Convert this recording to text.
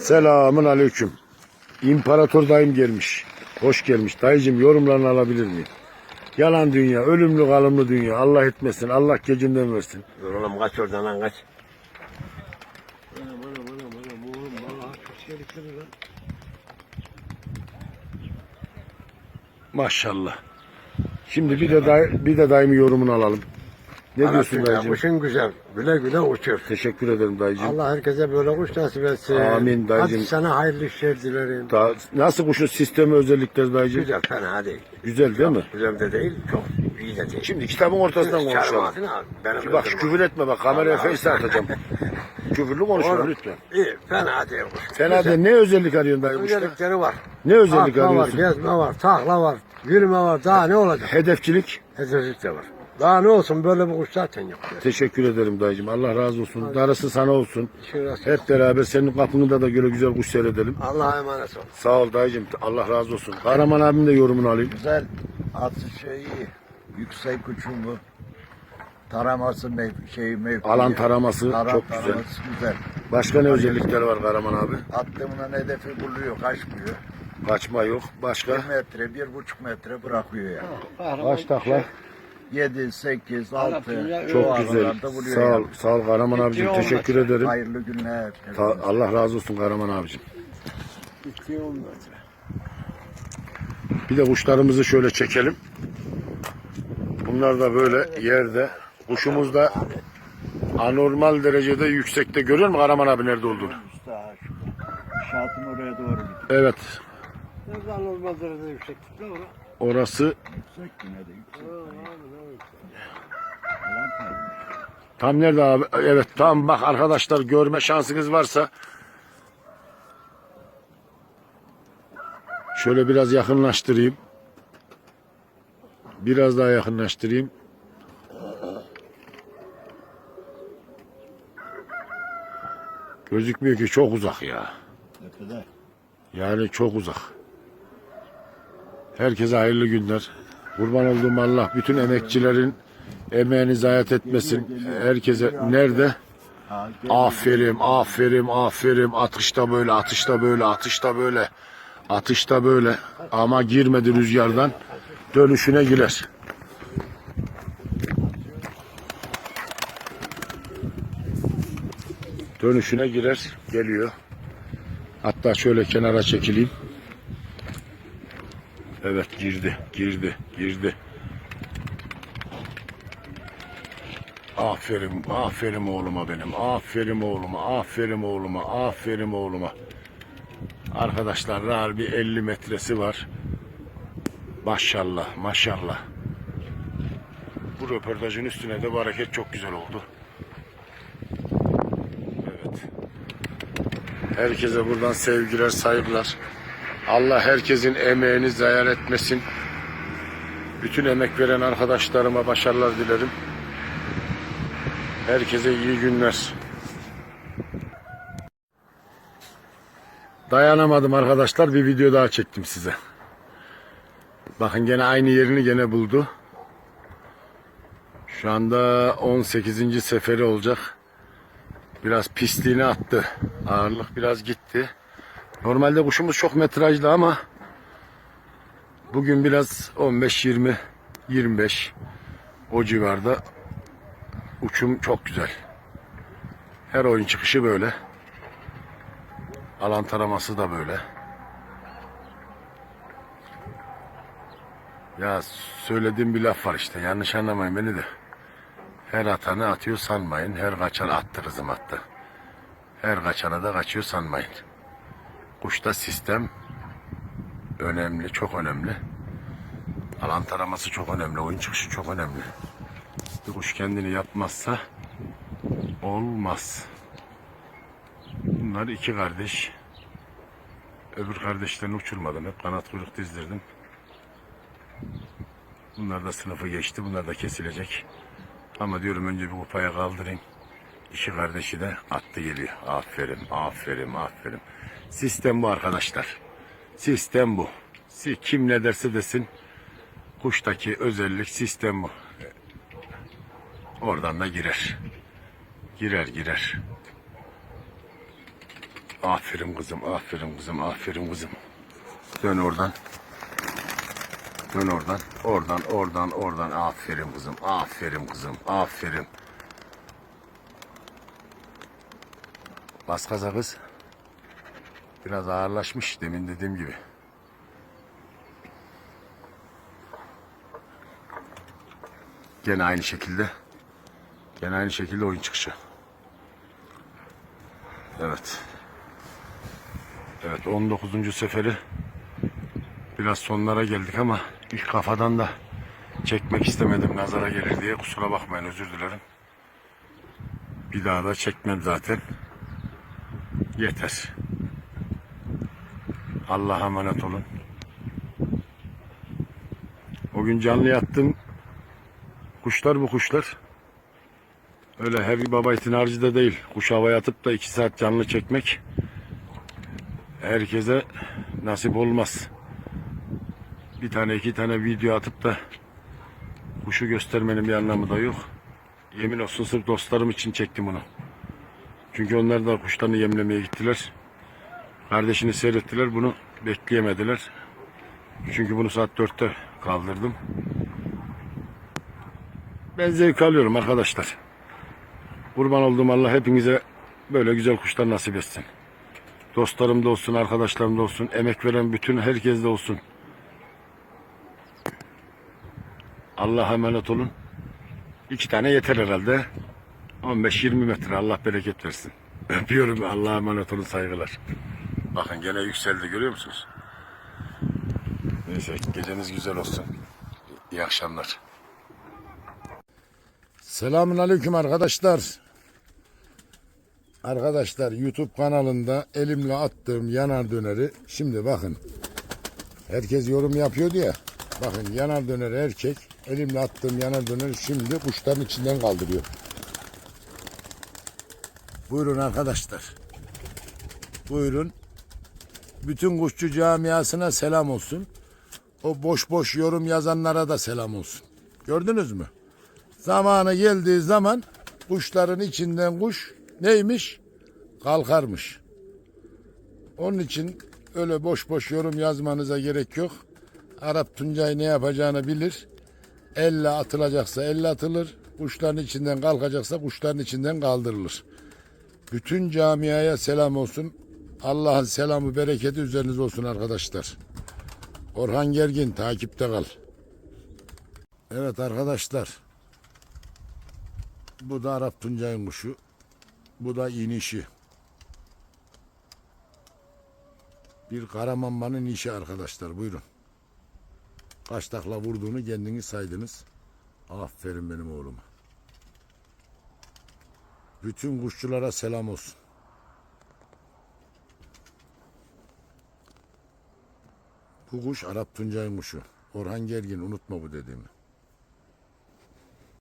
Selamun aleyküm. İmparator dayım gelmiş. Hoş gelmiş. Dayıcım yorumlarını alabilir miyim? Yalan dünya, ölümlü kalımlı dünya. Allah etmesin, Allah gecinden versin. Dur oğlum kaç oradan lan kaç. Maşallah. Şimdi bir de day, bir de dayımın yorumunu alalım. Ne diyorsun dayıcım? Kuşun güzel. Güle güle uçur. Teşekkür ederim dayıcım. Allah herkese böyle kuş nasip etsin. Amin dayıcım. Hadi sana hayırlı işler dilerim. Da, nasıl kuşun sistemi özellikleri dayıcım? Güzel fena değil. Güzel değil mi? Güzel de değil, çok iyi de değil. Şimdi kitabın ortasından konuşalım. Çarmıhatını al. Benim Ki Bak öldürme. küfür etme bak kameraya Allah face atacağım. Küfürlü konuşma Oğlum, lütfen. İyi, fena değil kuş. Fena Güzel. de ne özellik arıyorsun dayı kuşta? Özellikleri var. Ne özellik Atma var, arıyorsun? gezme var, takla var, yürüme var. Daha ne olacak? Hedefçilik. Hedeflik de var. Daha ne olsun böyle bir kuş zaten yok. Teşekkür ederim dayıcım. Allah razı olsun. Darısı sana olsun. Hep beraber senin kapında da böyle güzel kuş seyredelim. Allah'a emanet ol. Sağ ol dayıcım. Allah razı olsun. Kahraman abim de yorumunu alayım. Güzel atış şeyi, yüksek uçumu, taraması mev şey mevkii. Alan taraması Taran çok güzel. taraması güzel. Başka ne özellikler var Kahraman abi? Attığımdan hedefi buluyor, kaçmıyor. Kaçma yok. Başka? Bir metre, bir buçuk metre bırakıyor yani. Kaç takla? Yedi, sekiz, altı. Çok o güzel. Sağ ol. Sağ ol Kahraman abicim. Teşekkür ederim. Hayırlı günler. Ta- Allah razı olsun Kahraman abicim. Bir de kuşlarımızı şöyle çekelim. Bunlar da böyle yerde. Kuşumuz da anormal derecede yüksekte. Görüyor musun Kahraman abi nerede olduğunu? Usta, şu oraya doğru gidiyor. Evet. Nereden olmaz derece yükseklik ne var? Orası tam nerede abi? Evet tam bak arkadaşlar görme şansınız varsa şöyle biraz yakınlaştırayım. Biraz daha yakınlaştırayım. Gözükmüyor ki çok uzak ya. Yani çok uzak. Herkese hayırlı günler. Kurban olduğum Allah bütün emekçilerin emeğini zayiat etmesin. Herkese nerede? Aferin, aferin, aferin. Atışta böyle, atışta böyle, atışta böyle. Atışta böyle. Ama girmedi rüzgardan. Dönüşüne girer. Dönüşüne girer. Geliyor. Hatta şöyle kenara çekileyim. Evet girdi, girdi, girdi. Aferin, aferin oğluma benim. Aferin oğluma, aferin oğluma, aferin oğluma. Arkadaşlar rahat bir 50 metresi var. Maşallah, maşallah. Bu röportajın üstüne de bu hareket çok güzel oldu. Evet. Herkese buradan sevgiler, saygılar. Allah herkesin emeğini zayi etmesin. Bütün emek veren arkadaşlarıma başarılar dilerim. Herkese iyi günler. Dayanamadım arkadaşlar. Bir video daha çektim size. Bakın gene aynı yerini gene buldu. Şu anda 18. seferi olacak. Biraz pisliğini attı. Ağırlık biraz gitti. Normalde kuşumuz çok metrajlı ama bugün biraz 15 20 25 o civarda uçum çok güzel. Her oyun çıkışı böyle. Alan taraması da böyle. Ya söylediğim bir laf var işte yanlış anlamayın beni de. Her atanı atıyor sanmayın. Her kaçan attı kızım attı. Her kaçana da kaçıyor sanmayın. Kuşta sistem önemli, çok önemli. Alan taraması çok önemli, oyun çıkışı çok önemli. Bir kuş kendini yapmazsa olmaz. Bunlar iki kardeş. Öbür kardeşlerini uçurmadım. Hep kanat kuyruk dizdirdim. Bunlar da sınıfı geçti. Bunlar da kesilecek. Ama diyorum önce bir kupaya kaldırayım. İki kardeşi de attı geliyor. Aferin, aferin, aferin. Sistem bu arkadaşlar. Sistem bu. Si- Kim ne derse desin. Kuştaki özellik sistem bu. Oradan da girer. Girer girer. Aferin kızım, aferin kızım, aferin kızım. Dön oradan. Dön oradan. Oradan, oradan, oradan. Aferin kızım, aferin kızım, aferin. Bas gaza kız. Biraz ağırlaşmış demin dediğim gibi. Gene aynı şekilde. Gene aynı şekilde oyun çıkışı. Evet. Evet 19. seferi biraz sonlara geldik ama ilk kafadan da çekmek istemedim nazara gelir diye kusura bakmayın özür dilerim. Bir daha da çekmem zaten. Yeter. Allah'a emanet olun. O gün canlı yattım. Kuşlar bu kuşlar. Öyle her bir baba itin harcı da değil. Kuş havaya atıp da iki saat canlı çekmek herkese nasip olmaz. Bir tane iki tane video atıp da kuşu göstermenin bir anlamı da yok. Yemin olsun sırf dostlarım için çektim bunu. Çünkü onlar da kuşlarını yemlemeye gittiler. Kardeşini seyrettiler bunu bekleyemediler. Çünkü bunu saat dörtte kaldırdım. Ben zevk alıyorum arkadaşlar. Kurban olduğum Allah hepinize böyle güzel kuşlar nasip etsin. Dostlarım da olsun, arkadaşlarım da olsun, emek veren bütün herkes de olsun. Allah'a emanet olun. İki tane yeter herhalde. 15-20 metre Allah bereket versin. Öpüyorum Allah'a emanet olun saygılar. Bakın gene yükseldi görüyor musunuz? Neyse geceniz güzel olsun. İyi akşamlar. Selamun aleyküm arkadaşlar. Arkadaşlar YouTube kanalında elimle attığım yanar döneri şimdi bakın. Herkes yorum yapıyordu ya. Bakın yanar döneri erkek elimle attığım yanar döneri şimdi kuşların içinden kaldırıyor. Buyurun arkadaşlar. Buyurun. Bütün kuşçu camiasına selam olsun. O boş boş yorum yazanlara da selam olsun. Gördünüz mü? Zamanı geldiği zaman kuşların içinden kuş neymiş? Kalkarmış. Onun için öyle boş boş yorum yazmanıza gerek yok. Arap Tuncay ne yapacağını bilir. Elle atılacaksa elle atılır. Kuşların içinden kalkacaksa kuşların içinden kaldırılır. Bütün camiaya selam olsun. Allah'ın selamı bereketi üzeriniz olsun arkadaşlar. Orhan Gergin takipte kal. Evet arkadaşlar. Bu da Arap Tuncay'ın kuşu. Bu da inişi. Bir Karamanman'ın inişi arkadaşlar. Buyurun. Kaç takla vurduğunu kendiniz saydınız. Aferin benim oğluma. Bütün kuşçulara selam olsun. Bu kuş Arap Tuncay'ın kuşu. Orhan Gergin unutma bu dediğimi.